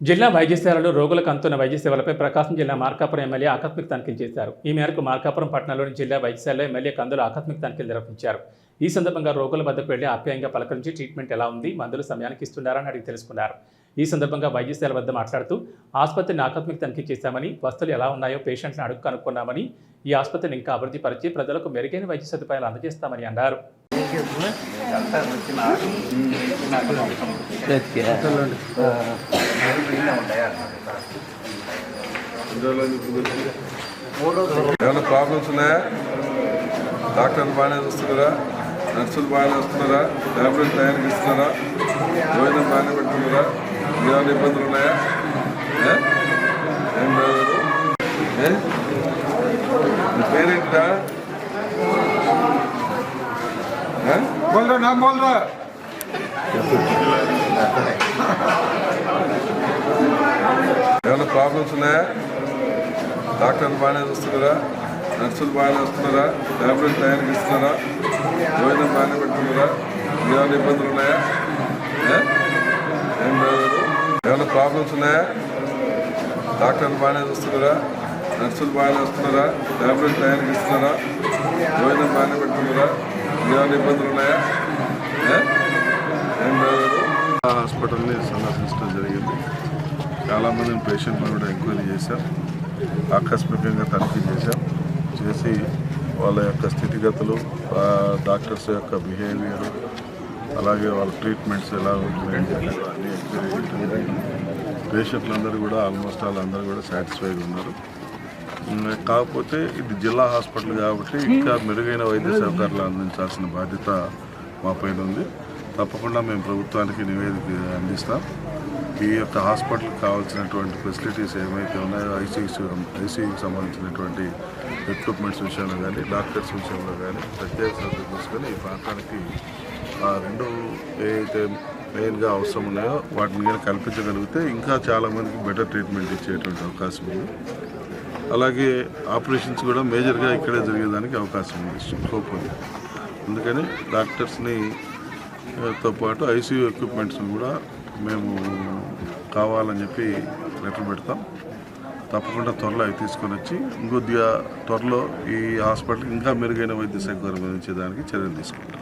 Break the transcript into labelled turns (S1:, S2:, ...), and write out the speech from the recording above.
S1: జిల్లా వైద్యశాలలో రోగులకు అందుతున్న వైద్య సేవలపై ప్రకాశం జిల్లా మార్కాపురం ఎమ్మెల్యే ఆకస్మిక తనిఖీలు చేశారు. ఈ మేరకు మార్కాపురం పట్టణంలోని జిల్లా వైద్యశాలలో ఎమ్మెల్యే కందులు ఆకస్మిక తనిఖీలు నిర్వహించారు. ఈ సందర్భంగా రోగుల వద్దకు వెళ్ళి ఆప్యాయంగా పలకరించి ట్రీట్మెంట్ ఎలా ఉంది మందులు సమయానికి ఇస్తున్నారని అడిగి తెలుసుకున్నారు. ఈ సందర్భంగా వైద్యశాల వద్ద మాట్లాడుతూ ఆసుపత్రిని ఆకస్మిక తనిఖీ చేశామని వస్తువులు ఎలా ఉన్నాయో పేషెంట్లను అడుగు కనుక్కున్నామని ఈ ఆసుపత్రిని ఇంకా అభివృద్ధి పరిచి ప్రజలకు మెరుగైన వైద్య సదుపాయాలు అందజేస్తామని అన్నారు.
S2: ఏమైనా ప్రాబ్లమ్స్ ఉన్నాయా? డాక్టర్లు బాగానే చూస్తున్నారా? నర్సులు బాగానే వస్తున్నారా ట్యాబ్లెట్ టైంకి ఇస్తున్నారా భోజనం బాగానే పెడుతున్నారా? ఏమైనా ఇబ్బందులు ఉన్నాయా? ఏ? లేదు. ఏ? నీ పేరేంటిరా ఏమైనా ప్రాబ్లమ్స్ ఉన్నాయా? డాక్టర్లు బాగానే చూస్తున్నారా? నర్సులు బాగానే వస్తున్నారా? ట్యాబ్లెట్ టయానికి ఇస్తున్నారా భోజనం బాగానే పెట్టుకున్నారా ఏమైనా ఇబ్బందులు ఉన్నాయా? ఏం? లేదు. ఏమైనా ప్రాబ్లమ్స్ ఉన్నాయా? డాక్టర్లు బాగానే చూస్తున్నారా? నర్సులు బాగానే వస్తున్నారా? ట్యాబ్లెట్ టయానికి ఇస్తున్నారా భోజనం బాగానే పెట్టుకున్నారా ఏమైనా ఇబ్బందులు ఉన్నాయా? ఏం లేదు. హాస్పిటల్ని సందర్శించడం జరిగింది. చాలామంది పేషెంట్లు కూడా ఎంక్వైరీ చేశాం ఆకస్మికంగా తనిఖీ చేశాం చేసి వాళ్ళ యొక్క స్థితిగతులు డాక్టర్స్ యొక్క బిహేవియర్ అలాగే వాళ్ళ ట్రీట్మెంట్స్ ఎలా ఉంటున్నాయని అన్నీ ఎంక్వైరీ పేషెంట్లందరూ కూడా ఆల్మోస్ట్ వాళ్ళందరూ కూడా సాటిస్ఫైగా ఉన్నారు. కాకపోతే ఇది జిల్లా హాస్పిటల్ కాబట్టి ఇంకా మెరుగైన వైద్య సౌకర్యాలు అందించాల్సిన బాధ్యత మా పైన ఉంది. తప్పకుండా మేము ప్రభుత్వానికి నివేదిక అందిస్తాం. ఈ యొక్క హాస్పిటల్కి కావాల్సినటువంటి ఫెసిలిటీస్ ఏమైతే ఉన్నాయో ఐసీయూస్ ఐసీయూకి సంబంధించినటువంటి ఎక్విప్మెంట్స్ విషయంలో కానీ డాక్టర్స్ విషయంలో కానీ ప్రత్యేక శ్రద్ధ తీసుకొని ఈ ప్రాంతానికి ఆ రెండు ఏదైతే మెయిన్గా అవసరం ఉన్నాయో వాటిని కానీ కల్పించగలిగితే ఇంకా చాలామందికి బెటర్ ట్రీట్మెంట్ ఇచ్చేటువంటి అవకాశం ఉంది. అలాగే ఆపరేషన్స్ కూడా మేజర్గా ఇక్కడే జరిగేదానికి అవకాశం ఉంది. స్కోప్ ఉంది. అందుకని డాక్టర్స్ని తో పాటు ఐసీయూ ఎక్విప్మెంట్స్ని కూడా మేము కావాలని చెప్పి లెటర్ పెడతాం. తప్పకుండా త్వరలో అవి తీసుకొని వచ్చి ఇంకొద్దిగా త్వరలో ఈ హాస్పిటల్ ఇంకా మెరుగైన వైద్య సౌకర్యం అందించేదానికి చర్యలు తీసుకుంటాం.